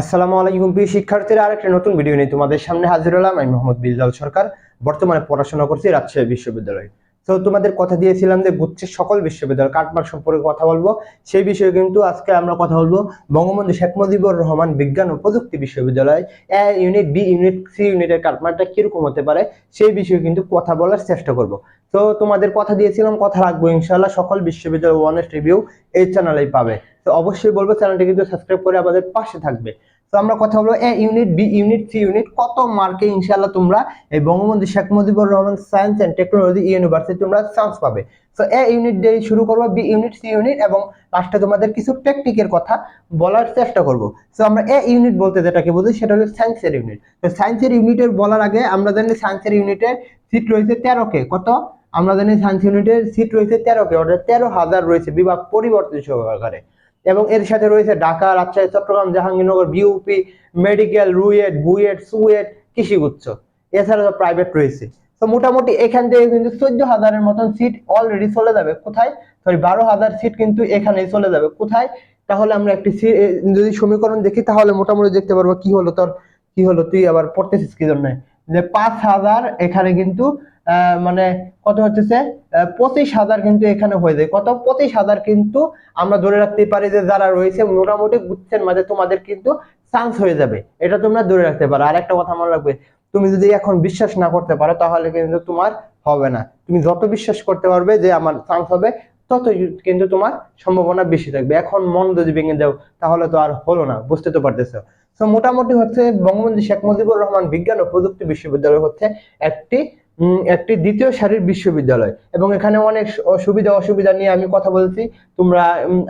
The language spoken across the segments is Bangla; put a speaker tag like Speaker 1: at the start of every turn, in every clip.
Speaker 1: আসসালামু আলাইকুম প্রিয় শিক্ষার্থীরা আরেকটা নতুন ভিডিও নিয়ে তোমাদের সামনে হাজির হলাম আমি মোহাম্মদ বিজাল সরকার বর্তমানে পড়াশোনা করছি রাজশাহী বিশ্ববিদ্যালয়ে তো তোমাদের কথা দিয়েছিলাম যে গুচ্ছের সকল বিশ্ববিদ্যালয় কাটমার সম্পর্কে কথা বলবো সেই বিষয়ে কিন্তু আজকে আমরা কথা বলবো বঙ্গবন্ধু শেখ মুজিবুর রহমান বিজ্ঞান ও প্রযুক্তি বিশ্ববিদ্যালয় A unit B unit C ইউনিটের কাটমারটা কিরকম হতে পারে সেই বিষয়ে কিন্তু কথা বলার চেষ্টা করব তো তোমাদের কথা দিয়েছিলাম কথা রাখবো ইনশাল্লাহ সকল বিশ্ববিদ্যালয় ওয়ানেস্ট রিভিউ এই চ্যানেলেই পাবে তো অবশ্যই বলবো চ্যানেলটি কিন্তু সাবস্ক্রাইব করে আমাদের পাশে থাকবে তো আমরা কথা বলবো A unit B unit C unit কত মার্কে ইনশাল্লাহ তোমরা এই Bangabandhu Sheikh Mujibur Rahman science and technology university তোমরা চান্স পাবে তো এ ইউনিট দিয়ে শুরু করব বি ইউনিট সি ইউনিট এবং লাস্টে তোমাদের কিছু টেকনিকের কথা বলার চেষ্টা করব সো আমরা এ ইউনিট বলতে যেটাকে বুঝি সেটা হলো সায়েন্সের ইউনিট তো সায়েন্সের ইউনিটের বলার আগে আমরা জানি সায়েন্সের ইউনিটের সিট রয়েছে তেরোকে কত আমরা জানি সায়েন্স ইউনিটের সিট রয়েছে তেরোকে অর্থাৎ তেরো হাজার রয়েছে বিভাগ পরিবর্তন সহকারে এবং এর সাথে রয়েছে Dhaka Rajshahi Chittagong Jahangirnagar BUP medical RUET BUET SUET কৃষিগুচ্ছ এছাড়া প্রাইভেট রয়েছে তো মোটামুটি এখান থেকে কিন্তু চোদ্দ হাজারের মতন সিট অলরেডি চলে যাবে কোথায় সরি বারো হাজার সিট কিন্তু এখানে চলে যাবে কোথায় তাহলে আমরা একটি যদি সমীকরণ দেখি তাহলে মোটামুটি দেখতে পারবো কি হলো তোর কি হলো তুই আবার পড়তেছিস কি জন্য যে পাঁচ হাজার এখানে কিন্তু মানে কত হচ্ছে পঁচিশ হাজার কিন্তু এখানে হয়ে যায় কত পঁচিশ হাজার কিন্তু আমরা ধরে রাখতে পারি যে যারা রয়েছে মোটামুটি গুচ্ছের মাঝে তোমাদের কিন্তু চান্স হয়ে যাবে এটা তোমরা ধরে রাখতে পারো আর একটা কথা মনে রাখবে তুমি যদি এখন বিশ্বাস না করতে পারো তাহলে কিন্তু তোমার হবে না তুমি যত বিশ্বাস করতে পারবে যে আমার চান্স হবে তত কিন্তু তোমার সম্ভাবনা বেশি থাকবে এখন মন যদি ভেঙে যাও তাহলে তো আর হলো না বুঝতে তো পারতেছো তো মোটামুটি হচ্ছে বঙ্গবন্ধু শেখ মুজিবুর রহমান বিজ্ঞান ও প্রযুক্তি বিশ্ববিদ্যালয় হচ্ছে একটি একটি দ্বিতীয় সারির বিশ্ববিদ্যালয় এবং এখানে অনেক সুবিধা অসুবিধা নিয়ে আমি কথা বলছি তোমরা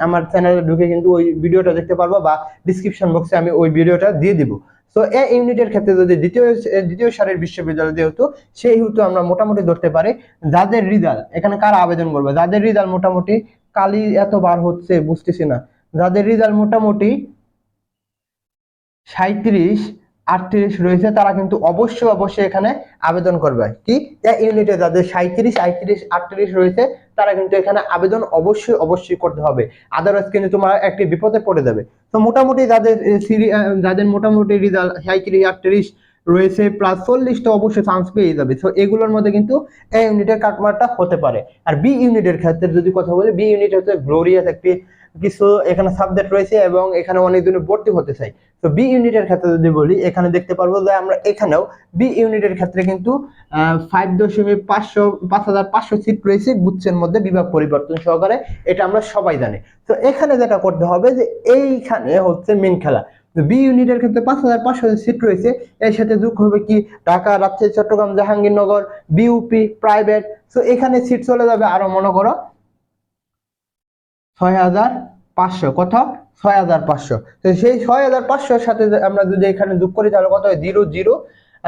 Speaker 1: আমার চ্যানেলে ঢুকে কিন্তু ওই ভিডিওটা দেখতে পারবো বা ডিসক্রিপশন বক্সে আমি ওই ভিডিওটা দিয়ে দিব তো এ ইউনিটের ক্ষেত্রে যদি দ্বিতীয় দ্বিতীয় সারির বিশ্ববিদ্যালয় যেহেতু সেই হেতু আমরা মোটামুটি ধরতে পারি যাদের রিজাল্ট এখানে কার আবেদন করবে যাদের রিজাল্ট মোটামুটি কালি বার হচ্ছে বুঝতেছি না যাদের রিজাল্ট মোটামুটি সাঁত্রিশ আটত্রিশ রয়েছে তারা কিন্তু অবশ্যই অবশ্যই এখানে আবেদন করবে কি ইউনিটে যাদের সাঁত্রিশ আটত্রিশ আটত্রিশ রয়েছে তারা কিন্তু এখানে আবেদন অবশ্যই অবশ্যই করতে হবে আদারওয়াইজ কিন্তু তোমার একটি বিপদে পড়ে যাবে তো মোটামুটি যাদের যাদের মোটামুটি রিজাল্ট সাঁত্রিশ আটত্রিশ রয়েছে প্লাস চল্লিশটা অবশ্যই চান্স পেয়ে যাবে সো এগুলোর মধ্যে কিন্তু এ ইউনিটের কাটমারটা হতে পারে আর বি ইউনিটের ক্ষেত্রে যদি কথা বলি বি ইউনিট হচ্ছে গ্লোরিয়াস একটি কিছু এখানে সাবজেক্ট রয়েছে এবং এখানে অনেক দিনে ভর্তি হতে চাই তো বি ইউনিটের ক্ষেত্রে যদি বলি এখানে দেখতে পারবো যে আমরা এখানেও বি ইউনিটের ক্ষেত্রে কিন্তু ফাইভ দশমিক পাঁচশো পাঁচ হাজার পাঁচশো সিট রয়েছে গুচ্ছের মধ্যে বিভাগ পরিবর্তন সহকারে এটা আমরা সবাই জানি তো এখানে যেটা করতে হবে যে এইখানে হচ্ছে মেন খেলা তো বি ইউনিটের ক্ষেত্রে পাঁচ হাজার পাঁচশো সিট রয়েছে এর সাথে যোগ হবে কি ঢাকা রাজশাহী চট্টগ্রাম জাহাঙ্গীরনগর বিউপি প্রাইভেট তো এখানে সিট চলে যাবে আরো মনে করো ছয় হাজার পাঁচশো কত ছয় হাজার পাঁচশো তো সেই ছয় হাজার পাঁচশোর সাথে আমরা যদি এখানে যোগ করি তাহলে কত হয় জিরো জিরো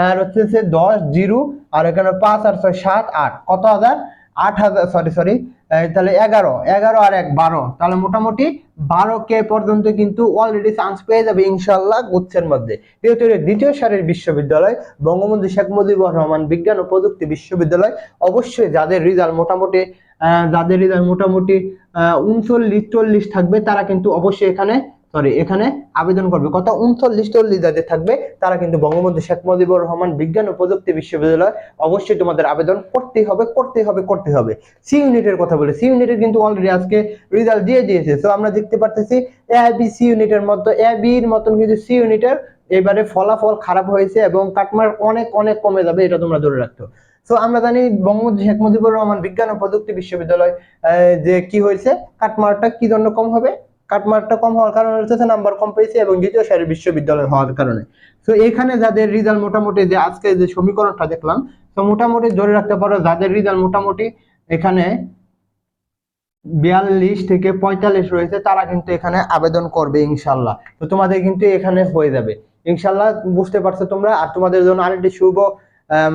Speaker 1: আর হচ্ছে দশ জিরো আর এখানে পাঁচ আর ছয় সাত আট কত হাজার আট হাজার সরি সরি তাহলে এগারো এগারো আর এক বারো তাহলে মোটামুটি বারো কে পর্যন্ত কিন্তু অলরেডি চান্স পেয়ে যাবে ইনশাল্লাহ গুচ্ছের মধ্যে যেহেতু দ্বিতীয় সারের বিশ্ববিদ্যালয় বঙ্গবন্ধু শেখ মুজিবুর রহমান বিজ্ঞান ও প্রযুক্তি বিশ্ববিদ্যালয় অবশ্যই যাদের রেজাল্ট মোটামুটি যাদের রেজাল্ট মোটামুটি আহ উনচল্লিশ চল্লিশ থাকবে তারা কিন্তু অবশ্যই এখানে সরি এখানে আবেদন করবে কত উনচল্লিশ চল্লিশ যাদের থাকবে তারা কিন্তু বঙ্গবন্ধু শেখ মুজিবুর রহমান বিজ্ঞান ও প্রযুক্তি বিশ্ববিদ্যালয় অবশ্যই তোমাদের আবেদন করতে হবে করতে হবে করতে হবে সি ইউনিটের কথা বলে সি ইউনিটের কিন্তু অলরেডি আজকে রেজাল্ট দিয়ে দিয়েছে তো আমরা দেখতে পারতেছি এ বি সি ইউনিটের মতো এ বির মতন কিন্তু সি ইউনিটের এবারে ফলাফল খারাপ হয়েছে এবং কাটমার অনেক অনেক কমে যাবে এটা তোমরা ধরে রাখতো তো আমরা জানি বঙ্গবন্ধু শেখ মুজিবুর রহমান বিজ্ঞান ও প্রযুক্তি বিশ্ববিদ্যালয় যে কি হয়েছে কাটমারটা কি জন্য কম হবে কাটমার্কটা কম হওয়ার কারণে হচ্ছে নাম্বার কম পেয়েছে এবং দ্বিতীয় সারি বিশ্ববিদ্যালয় হওয়ার কারণে তো এখানে যাদের রেজাল্ট মোটামুটি যে আজকে যে সমীকরণটা দেখলাম তো মোটামুটি ধরে রাখতে পারো যাদের রেজাল্ট মোটামুটি এখানে বিয়াল্লিশ থেকে পঁয়তাল্লিশ রয়েছে তারা কিন্তু এখানে আবেদন করবে ইনশাল্লাহ তো তোমাদের কিন্তু এখানে হয়ে যাবে ইনশাল্লাহ বুঝতে পারছো তোমরা আর তোমাদের জন্য আরেকটি শুভ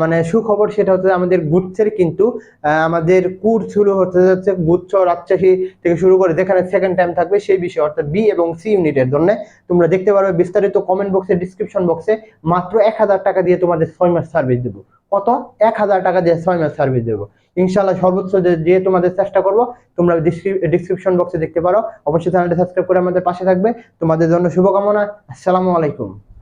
Speaker 1: মানে সুখবর সেটা হচ্ছে আমাদের গুচ্ছের কিন্তু আমাদের কুর শুরু হতে যাচ্ছে গুচ্ছ রাজশাহী থেকে শুরু করে যেখানে সেকেন্ড টাইম থাকবে সেই বিষয়ে অর্থাৎ বি এবং সি ইউনিটের জন্য তোমরা দেখতে পারবে বিস্তারিত কমেন্ট বক্সে ডিসক্রিপশন বক্সে মাত্র এক হাজার টাকা দিয়ে তোমাদের ছয় মাস সার্ভিস দেবো কত এক হাজার টাকা দিয়ে ছয় মাস সার্ভিস দেবো ইনশাল্লাহ সর্বোচ্চ যে তোমাদের চেষ্টা করবো তোমরা ডিসক্রিপশন বক্সে দেখতে পারো অবশ্যই চ্যানেলটা সাবস্ক্রাইব করে আমাদের পাশে থাকবে তোমাদের জন্য শুভকামনা আসসালামু আলাইকুম